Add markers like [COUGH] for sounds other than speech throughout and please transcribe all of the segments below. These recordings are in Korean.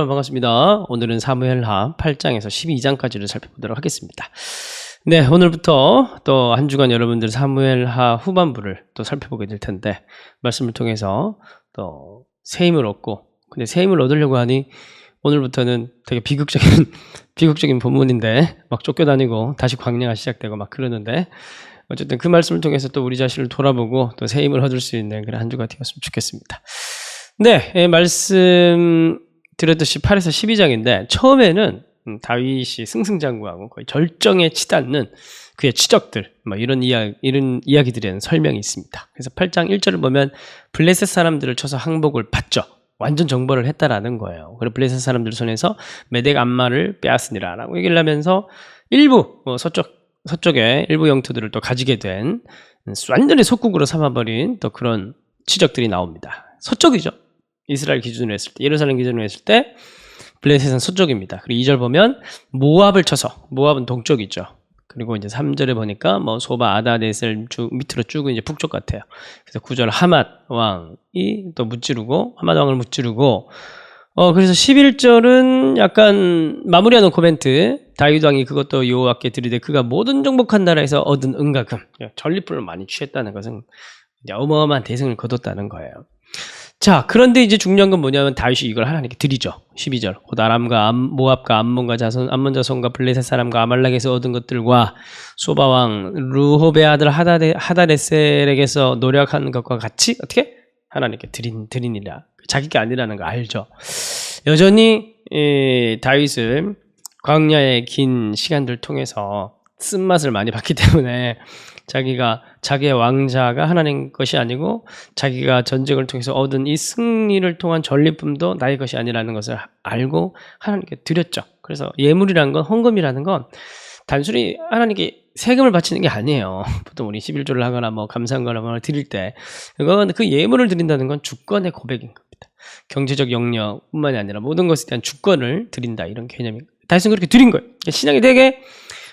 여러분 반갑습니다. 오늘은 사무엘하 8장에서 12장까지를 살펴보도록 하겠습니다. 네, 오늘부터 또 한 주간 여러분들 사무엘하 후반부를 또 살펴보게 될 텐데 말씀을 통해서 또새 힘을 얻고 근데 새 힘을 얻으려고 하니 오늘부터는 되게 비극적인 [LAUGHS] 비극적인 본문인데 막 쫓겨다니고 다시 광야가 시작되고 막 그러는데 어쨌든 그 말씀을 통해서 또 우리 자신을 돌아보고 또새 힘을 얻을 수 있는 그런 한 주가 되었으면 좋겠습니다. 네, 예, 말씀 드렸듯이 8에서 12장인데 처음에는 음, 다윗이 승승장구하고 거의 절정에 치닫는 그의 치적들 뭐 이런 이야 이런 이야기들에 대한 설명이 있습니다. 그래서 8장 1절을 보면 블레셋 사람들을 쳐서 항복을 받죠. 완전 정벌을 했다라는 거예요. 그리고 블레셋 사람들 손에서 메덱 암마를 빼앗으니라라고 얘기를 하면서 일부 뭐 서쪽 서쪽의 일부 영토들을 또 가지게 된 완전히 속국으로 삼아버린 또 그런 치적들이 나옵니다. 서쪽이죠. 이스라엘 기준으로 했을 때, 예루살렘 기준으로 했을 때, 블레셋은 서쪽입니다. 그리고 2절 보면, 모압을 쳐서, 모압은 동쪽이죠. 그리고 이제 3절에 보니까, 뭐, 소바, 아다넷을 쭉, 밑으로 쭉 이제 북쪽 같아요. 그래서 9절 하맛 왕이 또 무찌르고, 하맛 왕을 무찌르고, 어, 그래서 11절은 약간 마무리하는 코멘트. 다윗 왕이 그것도 여호와께 드리되 그가 모든 정복한 나라에서 얻은 은가금, 전리품을 많이 취했다는 것은 어마어마한 대승을 거뒀다는 거예요. 자, 그런데 이제 중요한 건 뭐냐면 다윗이 이걸 하나님께 드리죠. 12절. 곧 아람과 암, 모압과 암몬과 자손, 암몬 자손과 블레셋 사람과 아말렉에서 얻은 것들과 소바 왕 루호베 아들 하다데, 하다레셀에게서 노력한 것과 같이 어떻게 하나님께 드린 드리니라. 자기 게 아니라는 거 알죠. 여전히 에, 다윗을 광야의 긴 시간들 통해서 쓴맛을 많이 봤기 때문에 자기가 자기의 왕자가 하나님 것이 아니고 자기가 전쟁을 통해서 얻은 이 승리를 통한 전리품도 나의 것이 아니라는 것을 알고 하나님께 드렸죠. 그래서 예물이라는 건 헌금이라는 건 단순히 하나님께 세금을 바치는 게 아니에요. [LAUGHS] 보통 우리 11조를 하거나 뭐 감사한거나 뭐 드릴 때 그건 그 예물을 드린다는 건 주권의 고백인 겁니다. 경제적 영역뿐만이 아니라 모든 것에 대한 주권을 드린다 이런 개념입니다. 다윗은 그렇게 드린 거예요. 신앙이 되게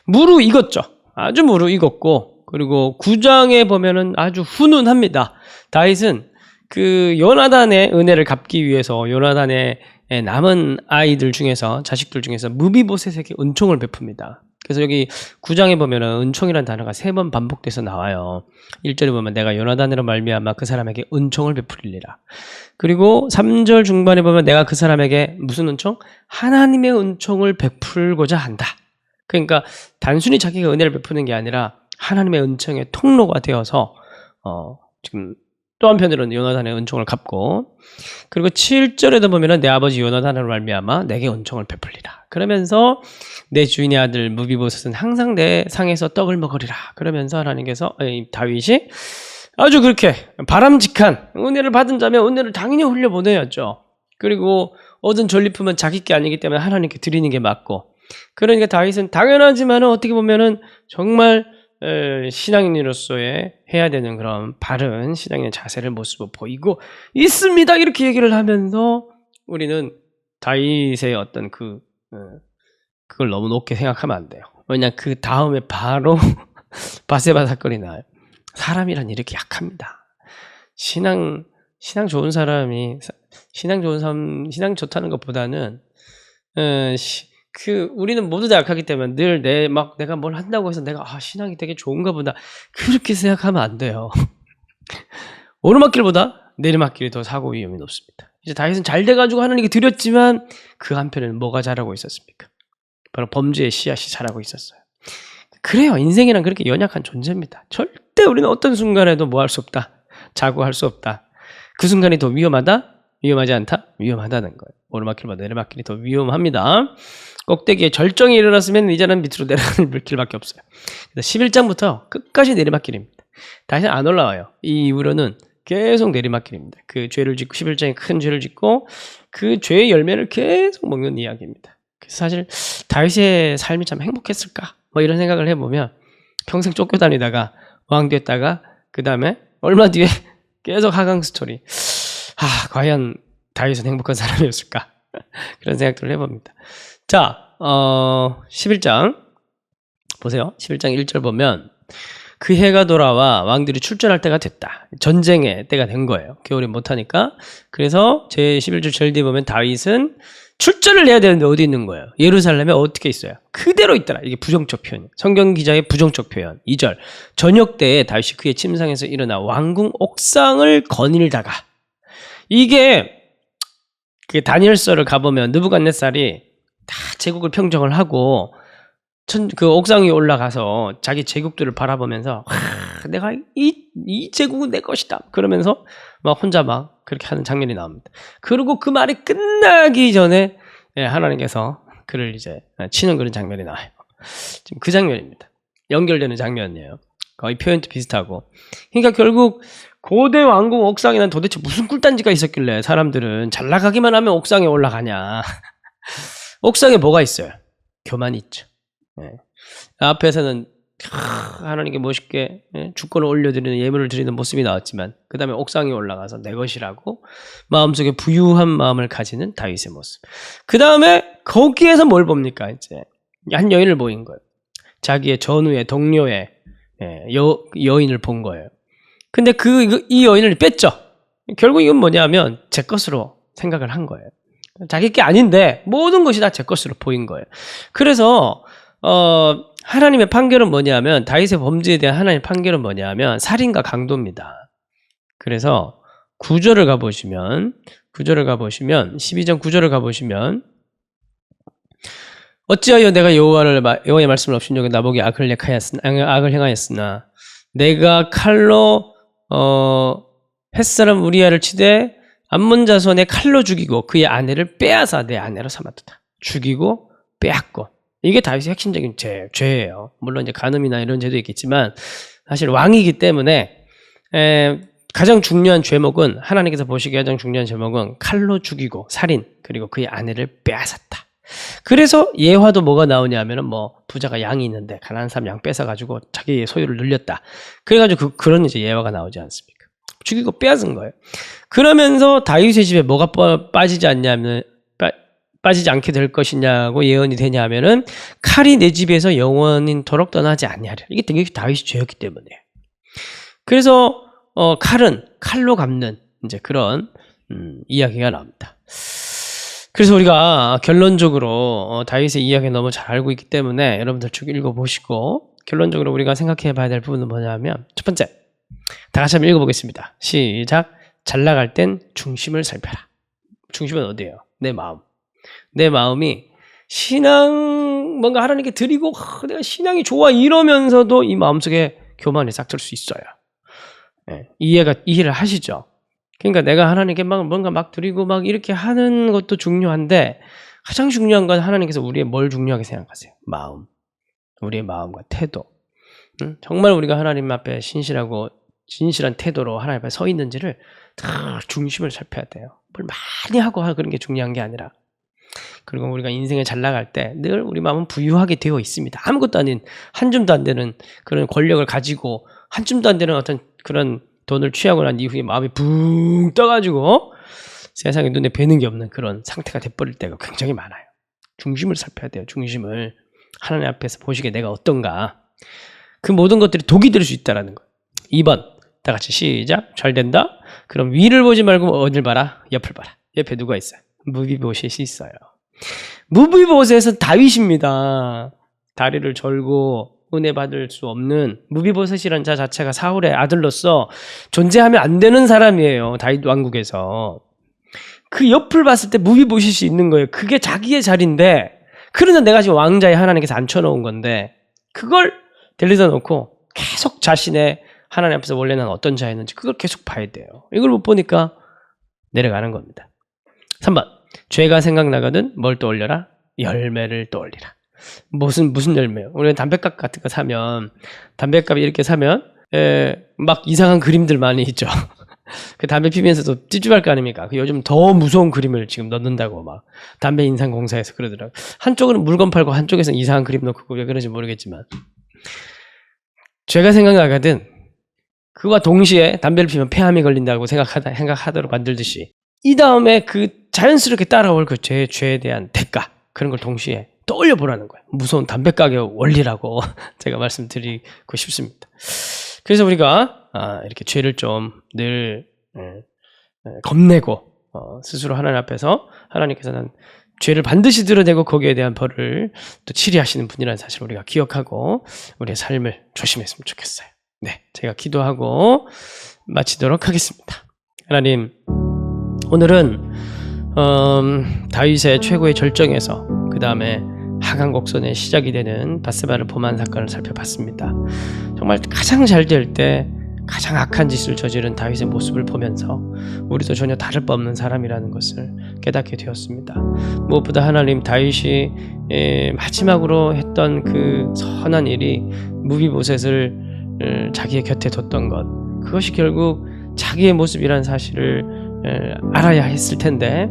무르익었죠. 아주 무르익었고 그리고 구장에 보면은 아주 훈훈합니다. 다윗은 그 요나단의 은혜를 갚기 위해서 요나단의 남은 아이들 중에서 자식들 중에서 무비보셋에게 은총을 베풉니다. 그래서 여기 구장에 보면은 은총이라는 단어가 세 번 반복돼서 나와요. 1절에 보면 내가 요나단으로 말미암아 그 사람에게 은총을 베풀리라. 그리고 3절 중반에 보면 내가 그 사람에게 무슨 은총? 하나님의 은총을 베풀고자 한다. 그러니까 단순히 자기가 은혜를 베푸는 게 아니라 하나님의 은총의 통로가 되어서 어, 지금 또 한편으로는 요나단의 은총을 갚고 그리고 7절에도 보면은 내 아버지 요나단을 말미암아 내게 은총을 베풀리라. 그러면서 내 주인의 아들 무비보셋은 항상 내 상에서 떡을 먹으리라. 그러면서 하나님께서 다윗이 아주 그렇게 바람직한 은혜를 받은 자면 은혜를 당연히 흘려보내야죠. 그리고 얻은 전리품은 자기 게 아니기 때문에 하나님께 드리는 게 맞고 그러니까 다윗은 당연하지만 어떻게 보면은 정말 신앙인으로서의 해야 되는 그런 바른 신앙의 자세를 모습을 보이고 있습니다. 이렇게 얘기를 하면서 우리는 다윗의 어떤 그 어, 그걸 너무 높게 생각하면 안 돼요. 왜냐 그 다음에 바로 [LAUGHS] 바세바 사건이 나요. 사람이란 이렇게 약합니다. 신앙 신앙 좋은 사람이 신앙 좋은 사람 신앙 좋다는 것보다는 어, 시, 그 우리는 모두 다 약하기 때문에 늘 내 막 내가 뭘 한다고 해서 내가 아 신앙이 되게 좋은가 보다 그렇게 생각하면 안 돼요. [LAUGHS] 오르막길보다 내리막길이 더 사고 위험이 높습니다. 이제 다윗은 잘 돼가지고 하나님께 드렸지만 그 한편에는 뭐가 자라고 있었습니까? 바로 범죄의 씨앗이 자라고 있었어요. 그래요. 인생이란 그렇게 연약한 존재입니다. 절대 우리는 어떤 순간에도 뭐 할 수 없다. 자고할 수 없다. 그 순간이 더 위험하다? 위험하지 않다? 위험하다는 거예요. 오르막길보다 내리막길이 더 위험합니다. 꼭대기에 절정이 일어났으면 이제는 밑으로 내려가는 물길밖에 없어요. 그래서 11장부터 끝까지 내리막길입니다. 다시 안 올라와요. 이 이후로는 계속 내리막길입니다. 그 죄를 짓고 11장에 큰 죄를 짓고 그 죄의 열매를 계속 먹는 이야기입니다. 그래서 사실 다윗의 삶이 참 행복했을까? 뭐 이런 생각을 해보면 평생 쫓겨다니다가 왕 됐다가 그 다음에 얼마 뒤에 [LAUGHS] 계속 하강 스토리. 아 과연 다윗은 행복한 사람이었을까? [LAUGHS] 그런 생각들을 해봅니다. 자, 어, 11장. 보세요. 11장 1절 보면 그 해가 돌아와 왕들이 출전할 때가 됐다. 전쟁의 때가 된 거예요. 겨울에 못하니까. 그래서 제 11절 절뒤 보면 다윗은 출전을 해야 되는데 어디 있는 거예요? 예루살렘에 어떻게 있어요? 그대로 있더라. 이게 부정적 표현. 성경 기자의 부정적 표현. 2절. 저녁 때에 다윗이 그의 침상에서 일어나 왕궁 옥상을 거닐다가 이게 그 다니엘서를 가보면 느부갓네살이 다 제국을 평정을 하고 천, 그 옥상 위에 올라가서 자기 제국들을 바라보면서 와, 내가 이, 이 제국은 내 것이다. 그러면서 막 혼자 막 그렇게 하는 장면이 나옵니다. 그리고 그 말이 끝나기 전에 예, 하나님께서 그를 이제 치는 그런 장면이 나와요. 지금 그 장면입니다. 연결되는 장면이에요. 거의 표현도 비슷하고. 그러니까 결국 고대 왕궁 옥상에는 도대체 무슨 꿀단지가 있었길래 사람들은 잘 나가기만 하면 옥상에 올라가냐. [LAUGHS] 옥상에 뭐가 있어요? 교만이 있죠. 예. 앞에서는 하, 하나님께 멋있게 예, 주권을 올려드리는 예물을 드리는 모습이 나왔지만 그 다음에 옥상에 올라가서 내 것이라고 마음속에 부유한 마음을 가지는 다윗의 모습. 그 다음에 거기에서 뭘 봅니까 이제 한 여인을 보인 거예요. 자기의 전우의 동료의 예, 여, 여인을 본 거예요. 근데 그 이 여인을 뺐죠. 결국 이건 뭐냐면 제 것으로 생각을 한 거예요. 자기 게 아닌데 모든 것이 다 제 것으로 보인 거예요. 그래서 어, 하나님의 판결은 뭐냐면 다윗의 범죄에 대한 하나님의 판결은 뭐냐면 살인과 강도입니다. 그래서 구절을 가 보시면 구절을 가 보시면 12장 구절을 가 보시면 어찌하여 내가 여호와를 여호와의 말씀을 없인 나보기 악을 행하였으나 악을 행하였으나 내가 칼로 어 햇사람 우리아를 치되 암몬 자손의 칼로 죽이고 그의 아내를 빼앗아 내 아내로 삼았다. 죽이고 빼앗고 이게 다윗의 핵심적인 죄, 죄예요. 물론 이제 간음이나 이런 죄도 있겠지만 사실 왕이기 때문에 에, 가장 중요한 죄목은 하나님께서 보시기에 가장 중요한 죄목은 칼로 죽이고 살인 그리고 그의 아내를 빼앗았다. 그래서 예화도 뭐가 나오냐면은 뭐 부자가 양이 있는데 가난한 사람 양 뺏어 가지고 자기 소유를 늘렸다. 그래가지고 그, 그런 이제 예화가 나오지 않습니까? 죽이고 빼앗은 거예요. 그러면서 다윗의 집에 뭐가 빠지지 않냐면 빠지지 않게 될 것이냐고 예언이 되냐면은 칼이 내 집에서 영원히도록 떠나지 않냐려 이게 되게 다윗이 죄였기 때문에. 그래서 어, 칼은 칼로 갚는 이제 그런 음, 이야기가 나옵니다. 그래서 우리가 결론적으로 어, 다윗의 이야기 너무 잘 알고 있기 때문에 여러분들 쭉 읽어보시고 결론적으로 우리가 생각해 봐야 될 부분은 뭐냐면 첫 번째 다 같이 한번 읽어보겠습니다. 시작 잘 나갈 땐 중심을 살펴라. 중심은 어디예요? 내 마음. 내 마음이 신앙 뭔가 하나님께 드리고 내가 신앙이 좋아 이러면서도 이 마음속에 교만이 싹틀 수 있어요. 네, 이해가 이해를 하시죠? 그러니까 내가 하나님께 막 뭔가 막 드리고 막 이렇게 하는 것도 중요한데 가장 중요한 건 하나님께서 우리의 뭘 중요하게 생각하세요? 마음. 우리의 마음과 태도. 응? 정말 우리가 하나님 앞에 신실하고 진실한 태도로 하나님 앞에 서 있는지를 다 중심을 살펴야 돼요. 뭘 많이 하고 그런 게 중요한 게 아니라 그리고 우리가 인생에 잘 나갈 때 늘 우리 마음은 부유하게 되어 있습니다. 아무것도 아닌 한 줌도 안 되는 그런 권력을 가지고 한 줌도 안 되는 어떤 그런 돈을 취하고 난 이후에 마음이 붕 떠가지고 세상에 눈에 뵈는 게 없는 그런 상태가 돼버릴 때가 굉장히 많아요. 중심을 살펴야 돼요. 중심을 하나님 앞에서 보시기에 내가 어떤가. 그 모든 것들이 독이 될 수 있다라는 거예요. 2번 다 같이 시작. 잘 된다. 그럼 위를 보지 말고 어딜 봐라. 옆을 봐라. 옆에 누가 있어요? 무비보셋이 있어요. 무비보셋은 다윗입니다. 다리를 절고 은혜 받을 수 없는 무비보셋이란 자 자체가 사울의 아들로서 존재하면 안 되는 사람이에요. 다윗 왕국에서. 그 옆을 봤을 때 무비보셋이 있는 거예요. 그게 자기의 자리인데 그러나 내가 지금 왕자의 하나님께서 앉혀놓은 건데 그걸 데려다 놓고 계속 자신의 하나님 앞에서 원래 는 어떤 자였는지 그걸 계속 봐야 돼요. 이걸 못 보니까 내려가는 겁니다. 3번 죄가 생각나거든 뭘 떠올려라? 열매를 떠올리라. 무슨 무슨 열매요? 우리는 담배값 같은 거 사면 담배값 이렇게 사면 에, 막 이상한 그림들 많이 있죠. [LAUGHS] 그 담배 피면서도 찝찝할 거 아닙니까? 그 요즘 더 무서운 그림을 지금 넣는다고 막 담배 인상 공사에서 그러더라고. 한쪽은 물건 팔고 한쪽에서는 이상한 그림 넣고 왜 그런지 모르겠지만 죄가 생각나거든 그와 동시에 담배를 피면 폐암이 걸린다고 생각하다 생각하도록 만들듯이 이 다음에 그 자연스럽게 따라올 그 죄, 죄에 대한 대가 그런 걸 동시에 떠올려 보라는 거예요. 무서운 담배 가게 원리라고 [LAUGHS] 제가 말씀드리고 싶습니다. 그래서 우리가 아, 이렇게 죄를 좀늘 예, 예, 겁내고 어, 스스로 하나님 앞에서 하나님께서는 죄를 반드시 드러내고 거기에 대한 벌을 또 치리하시는 분이라는 사실을 우리가 기억하고 우리의 삶을 조심했으면 좋겠어요. 네, 제가 기도하고 마치도록 하겠습니다. 하나님, 오늘은 음, 다윗의 최고의 절정에서 그 다음에 하강 곡선의 시작이 되는 바스바를 범한 사건을 살펴봤습니다. 정말 가장 잘 될 때 가장 악한 짓을 저지른 다윗의 모습을 보면서 우리도 전혀 다를 바 없는 사람이라는 것을 깨닫게 되었습니다. 무엇보다 하나님 다윗이 에, 마지막으로 했던 그 선한 일이 무비보셋을 에, 자기의 곁에 뒀던 것. 그것이 결국 자기의 모습이라는 사실을 에, 알아야 했을 텐데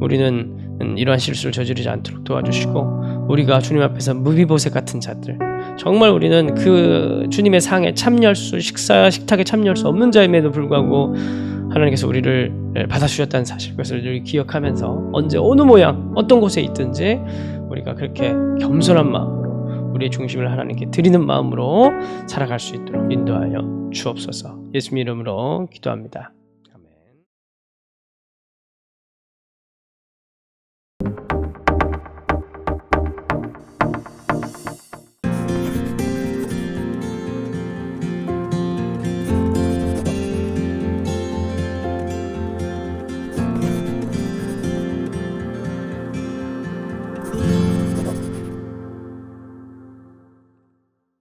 우리는 음, 이러한 실수를 저지르지 않도록 도와주시고 우리가 주님 앞에서 무비보셋 같은 자들. 정말 우리는 그 주님의 상에 참여할 수 식사 식탁에 참여할 수 없는 자임에도 불구하고 하나님께서 우리를 받아주셨다는 사실. 그것을 늘 기억하면서 언제 어느 모양 어떤 곳에 있든지 우리가 그렇게 겸손한 마음으로 우리의 중심을 하나님께 드리는 마음으로 살아갈 수 있도록 인도하여 주옵소서. 예수님 이름으로 기도합니다. 아멘.